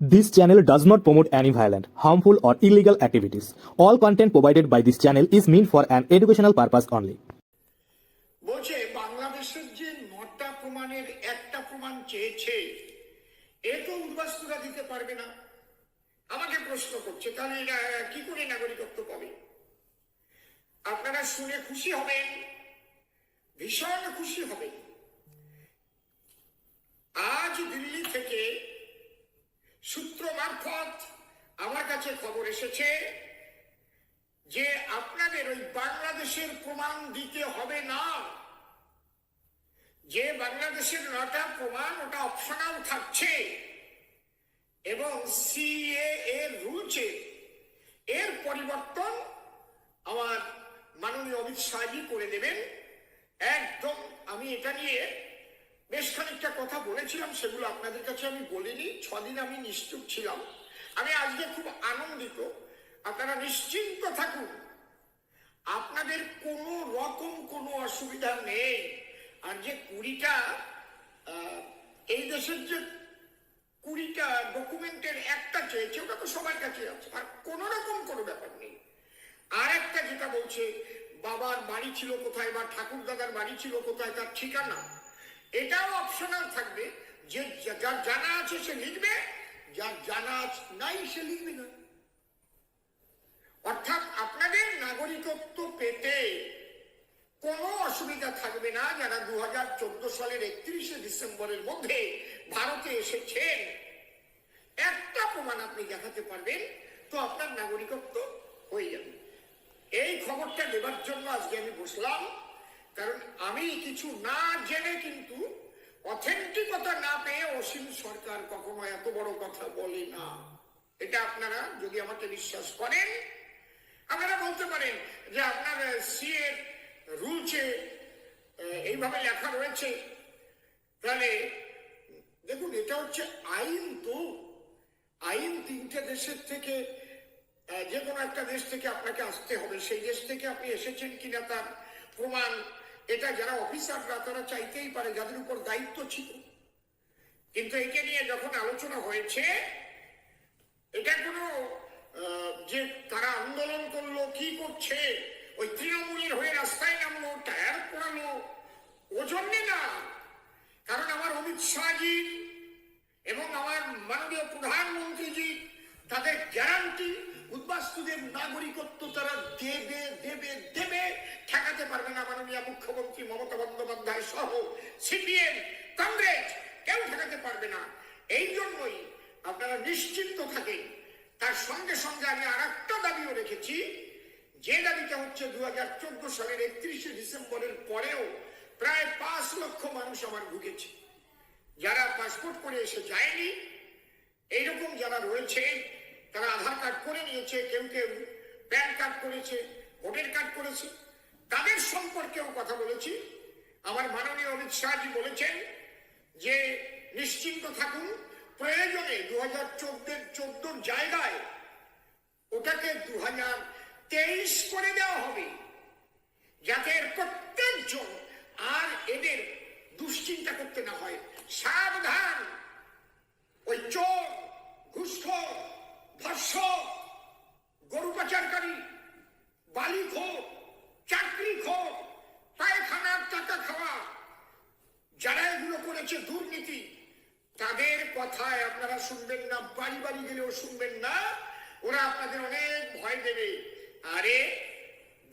This channel does not promote any violent, harmful, or illegal activities. All content provided by this channel is meant for an educational purpose only. বলছে বাংলাদেশের যে নটা প্রমাণের একটা প্রমাণ চেয়েছে এ তো উদ্বাস্তুরা দিতে পারবে না আমাকে প্রশ্ন করছে তাহলে এরা কি করে নাগরিকত্ব পাবে আপনারা শুনে খুশি হবেন ভীষণ খুশি হবেন আজ দিল্লি থেকে সূত্র মারফত আমার কাছে খবর এসেছে যে আপনাদের ওই বাংলাদেশের প্রমাণ দিতে হবে না। যে বাংলাদেশের নটা প্রমাণ, ওটা অপশনাল থাকছে। এবং সিএ এর রুলসে এর পরিবর্তন আমার মাননীয় অমিত শাহজি করে দেবেন। একদম আমি এটা নিয়ে বেশ খানিকটা কথা বলেছিলাম, সেগুলো আপনাদের কাছে আমি বলিনি। ছদিন আমি নিশ্চুপ ছিলাম। আমি আজকে খুব আনন্দিত। আপনারা নিশ্চিন্ত থাকুন। আপনাদের কোনো রকম কোনো অসুবিধা নেই। আর যে কুড়িটা এই দেশের যে কুড়িটা ডকুমেন্টের একটা চেয়েছে, ওটা তো সবার কাছে আছে। আর কোনো রকম কোনো ব্যাপার নেই। আর একটা যেটা বলছে, বাবার বাড়ি ছিল কোথায় বা ঠাকুর দাদার বাড়ি ছিল কোথায়, তার ঠিকানা এটাও অপশনাল থাকবে। যে যার জানা আছে সে লিখবে, যার জানা নাই সে লিখবে না। অর্থাৎ আপনাদের নাগরিকত্ব পেতে কোনো অসুবিধা থাকবে না যারা দু হাজার চোদ্দ সালের একত্রিশে ডিসেম্বরের মধ্যে ভারতে এসেছেন। একটা প্রমাণ আপনি দেখাতে পারবেন, তো আপনার নাগরিকত্ব হয়ে যাবে। এই খবরটা দেবার জন্য আজকে আমি বসলাম। কারণ আমি কিছু না জেনে কিন্তু অথেন্টিকতা না পেয়ে অসীম সরকার কখনো এত বড় কথা বলে না। এটা আপনারা যদি আমাকে বিশ্বাস করেন, আপনারা বলতে পারেন যে আপনার সি এর রুলসে এইভাবে লেখা রয়েছে। তাহলে দেখুন, এটা হচ্ছে আইন তো। আইন তিনটে দেশের থেকে যে কোনো একটা দেশ থেকে আপনাকে আসতে হবে। সেই দেশ থেকে আপনি এসেছেন কিনা তার প্রমাণ এটা যারা অফিসাররা, তারা চাইতেই পারে যাদের উপর দায়িত্ব ছিল। কিন্তু একে নিয়ে যখন আলোচনা হয়েছে, এটা কোনো যে তারা আন্দোলন করল, কি করছে, ওই তৃণমূলের হয়ে রাস্তায় নামলো, টায়ার পড়ালো, ও জন্যে না। কারণ আমার অমিত শাহজি এবং আমার মাননীয় প্রধানমন্ত্রীজি, তাদের গ্যারান্টি উদ্বাস্তুদের নাগরিকত্ব তারা দেবে দেবে। ঠেকাতে পারবে না মাননীয় মুখ্যমন্ত্রী মমতা বন্দ্যোপাধ্যায় সহ সিপিএম, কংগ্রেস, কেউ ঠেকাতে পারবে না। এই জন্যই আপনারা নিশ্চিন্ত থাকেন। তার সঙ্গে সঙ্গে আমি আর একটা দাবিও রেখেছি। যে দাবিটা হচ্ছে দু হাজার চোদ্দ সালের একত্রিশে ডিসেম্বরের পরেও প্রায় পাঁচ লক্ষ মানুষ আমার ঢুকেছে। যারা পাসপোর্ট করে এসে যায়নি, এইরকম যারা রয়েছে, তারা আধার কার্ড করে নিয়েছে, কেউ কেউ প্যান কার্ড করেছে, ভোটার কার্ড করেছে। তাদের সম্পর্কেও কথা বলেছি। আমার মাননীয় অমিত শাহজি বলেছেন যে, নিশ্চিন্ত থাকুন, প্রয়োজনে দু হাজার চোদ্দের চোদ্দোর জায়গায় ওটাকে দু হাজার তেইশ করে দেওয়া হবে, যাতে এর প্রত্যেকজন আর এদের দুশ্চিন্তা করতে না হয়। সাবধান! করেছে দুর্নীতি। তাদের কথায় আপনারা শুনবেন না, বাড়ি বাড়ি গেলেও শুনবেন না। ওরা আপনাদের অনেক ভয় দেবে। আরে,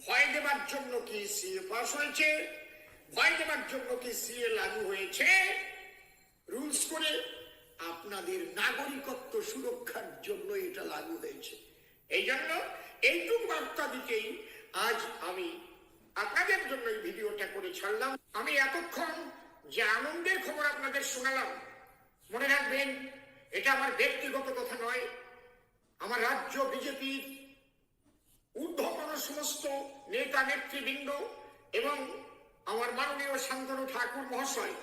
ভয় দেবার জন্য কি সিএ পাস হয়েছে? ভয় দেবার জন্য কি সিএ লাগু হয়েছে? রুলস করে আপনাদের নাগরিকত্ব সুরক্ষার জন্য এটা লাগু হয়েছে। এই জন্য এইটুকু বার্তা দিকেই আজ আমি আপনাদের জন্য এই ভিডিওটা করে ছাড়লাম। আমি এতক্ষণ যে আনন্দের খবর আপনাদের শোনালাম, মনে রাখবেন, এটা আমার ব্যক্তিগত কথা নয়, আমার রাজ্য বিজেপির ঊর্ধ্বতন সমস্ত নেতা নেতৃবৃন্দ এবং আমার মাননীয় শান্তনু ঠাকুর মহাশয়,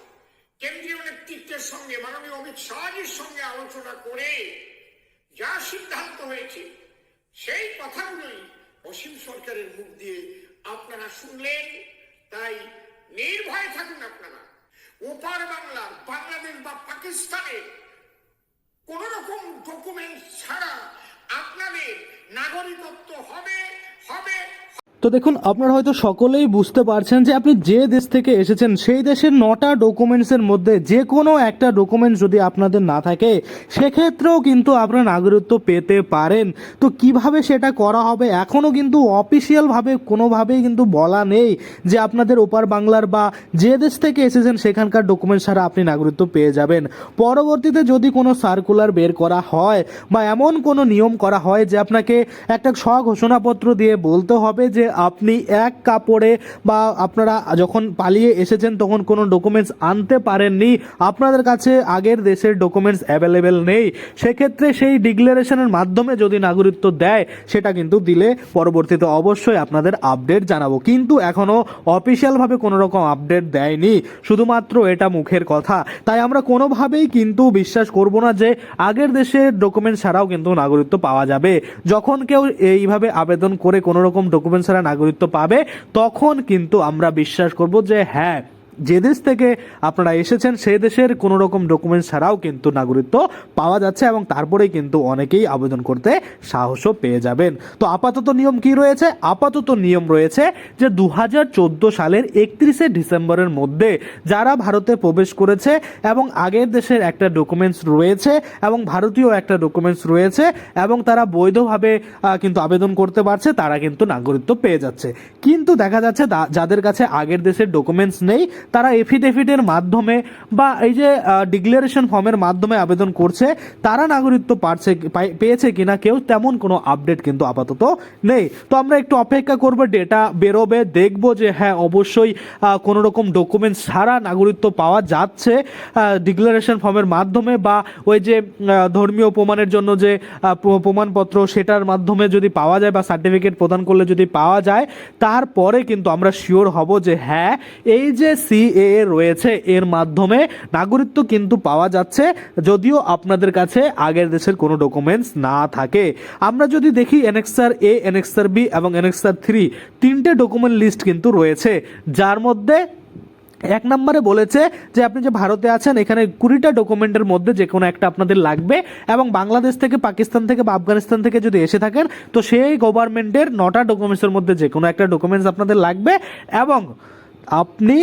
কেন্দ্রীয় নেতৃত্বের সঙ্গে, মাননীয় অমিত শাহজির সঙ্গে আলোচনা করে যা সিদ্ধান্ত হয়েছে, সেই কথাগুলোই অসীম সরকারের মুখ দিয়ে আপনারা শুনলেন, তাই নির্ভয়ে থাকুন আপনারা। ওপার বাংলার বাংলাদেশ বা পাকিস্তানে কোন রকম ডকুমেন্ট ছাড়া আপনাদের নাগরিকত্ব হবে হবে তো দেখুন, আপনারা হয়তো সকলেই বুঝতে পারছেন যে আপনি যে দেশ থেকে এসেছেন, সেই দেশের নটা ডকুমেন্টসের মধ্যে যে কোনো একটা ডকুমেন্টস যদি আপনাদের না থাকে, সেক্ষেত্রেও কিন্তু আপনারা নাগরিকত্ব পেতে পারেন। তো কীভাবে সেটা করা হবে এখনও কিন্তু অফিসিয়ালভাবে কোনোভাবেই কিন্তু বলা নেই যে আপনাদের ওপার বাংলার বা যে দেশ থেকে এসেছেন, সেখানকার ডকুমেন্টস ছাড়া আপনি নাগরিকত্ব পেয়ে যাবেন। পরবর্তীতে যদি কোনো সার্কুলার বের করা হয় বা এমন কোনো নিয়ম করা হয় যে আপনাকে একটা স্বঘোষণাপত্র দিয়ে বলতে হবে যে আপনি এক কাপড়ে বা আপনারা যখন পালিয়ে এসেছেন তখন কোনো ডকুমেন্টস আনতে পারেননি, আপনাদের কাছে আগের দেশের ডকুমেন্টস অ্যাভেলেবেল নেই, সেক্ষেত্রে সেই ডিক্লারেশনের মাধ্যমে যদি নাগরিকত্ব দেয়, সেটা কিন্তু দিলে পরবর্তীতে অবশ্যই আপনাদের আপডেট জানাব। কিন্তু এখনও অফিসিয়ালভাবে কোনো রকম আপডেট দেয়নি, শুধুমাত্র এটা মুখের কথা। তাই আমরা কোনোভাবেই কিন্তু বিশ্বাস করব না যে আগের দেশের ডকুমেন্ট ছাড়াও কিন্তু নাগরিকত্ব পাওয়া যাবে। যখন কেউ এইভাবে আবেদন করে কোনো রকম ডকুমেন্ট ছাড়া নাগরিকত্ব পাবে তখন কিন্তু আমরা বিশ্বাস করব যে হ্যাঁ যে দেশ থেকে আপনারা এসেছেন সেই দেশের কোনো রকম ডকুমেন্টস ছাড়াও কিন্তু নাগরিকত্ব পাওয়া যাচ্ছে এবং তারপরেই কিন্তু অনেকেই আবেদন করতে সাহসও পেয়ে যাবেন। তো আপাতত নিয়ম কি রয়েছে? আপাতত নিয়ম রয়েছে যে দু হাজার চোদ্দ সালের একত্রিশে ডিসেম্বরের মধ্যে যারা ভারতে প্রবেশ করেছে এবং আগের দেশের একটা ডকুমেন্টস রয়েছে এবং ভারতীয় একটা ডকুমেন্টস রয়েছে এবং তারা বৈধভাবে কিন্তু আবেদন করতে পারছে, তারা কিন্তু নাগরিকত্ব পেয়ে যাচ্ছে। কিন্তু দেখা যাচ্ছে যাদের কাছে আগের দেশের ডকুমেন্টস নেই তারা এফিডেভিটের মাধ্যমে বা এই যে ডিক্লারেশন ফর্মের মাধ্যমে আবেদন করছে, তারা নাগরিকত্ব পারছে পেয়েছে কিনা কেউ তেমন কোনো আপডেট কিন্তু আপাতত নেই। তো আমরা একটু অপেক্ষা করব ডেটা বেরোবে, দেখব যে হ্যাঁ অবশ্যই কোনো রকম ডকুমেন্টস ছাড়া নাগরিকত্ব পাওয়া যাচ্ছে ডিক্লারেশন ফর্মের মাধ্যমে বা ওই যে ধর্মীয় প্রমাণের জন্য যে প্রমাণপত্র সেটার মাধ্যমে যদি পাওয়া যায় বা সার্টিফিকেট প্রদান করলে যদি পাওয়া যায়, তারপরে কিন্তু আমরা শিওর হব যে হ্যাঁ এই যে সিএ রয়েছে, এর মাধ্যমে নাগরিকত্ব কিন্তু পাওয়া যাচ্ছে, যদিও আপনাদের কাছে আগের দেশের কোনো ডকুমেন্টস না থাকে। আমরা যদি দেখি এনএক্সার এ এনএক্সার বি এবং এনএক্সার থ্রি তিনটে ডকুমেন্ট লিস্ট কিন্তু রয়েছে, যার মধ্যে এক নম্বরে বলেছে যে আপনি যে ভারতে আছেন, এখানে কুড়িটা ডকুমেন্টের মধ্যে যে কোনো একটা আপনাদের লাগবে এবং বাংলাদেশ থেকে, পাকিস্তান থেকে বা আফগানিস্তান থেকে যদি এসে থাকেন, তো সেই গভর্নমেন্টের নটা ডকুমেন্টসের মধ্যে যে কোনো একটা ডকুমেন্টস আপনাদের লাগবে এবং আপনি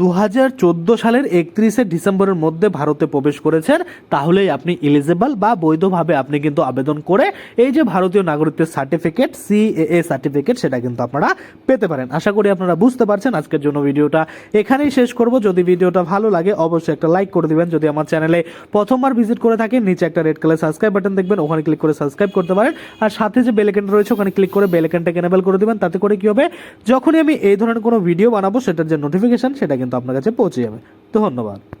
দু হাজার চোদ্দ সালের একত্রিশে ডিসেম্বরের মধ্যে ভারতে প্রবেশ করেছেন, তাহলেই আপনি এলিজেবল বা বৈধভাবে আপনি কিন্তু আবেদন করে এই যে ভারতীয় নাগরিকদের সার্টিফিকেট সিএএ সার্টিফিকেট সেটা কিন্তু আপনারা পেতে পারেন। আশা করি আপনারা বুঝতে পারছেন আজকের জন্য ভিডিওটা। এখানেই শেষ করব। যদি ভিডিওটা ভালো লাগে, অবশ্যই একটা লাইক করে দিবেন। যদি আমার চ্যানেলে প্রথমবার ভিজিট করে থাকেন, নিচে একটা রেড কালার সাবস্ক্রাইব বাটন দেখবেন, ওখানে ক্লিক করে সাবস্ক্রাইব করতে পারেন। আর সাথে যে বেলেকেনটা রয়েছে, ওখানে ক্লিক করে বেলেকেনটাকে এনেবেল করে দেবেন। তাতে করে কি হবে? যখনই আমি এই ধরনের কোনো ভিডিও বানাবো সেটার যে নোটিফিকেশান সেটা কিন্তু আপনার কাছে পৌঁছে যাবে। ধন্যবাদ।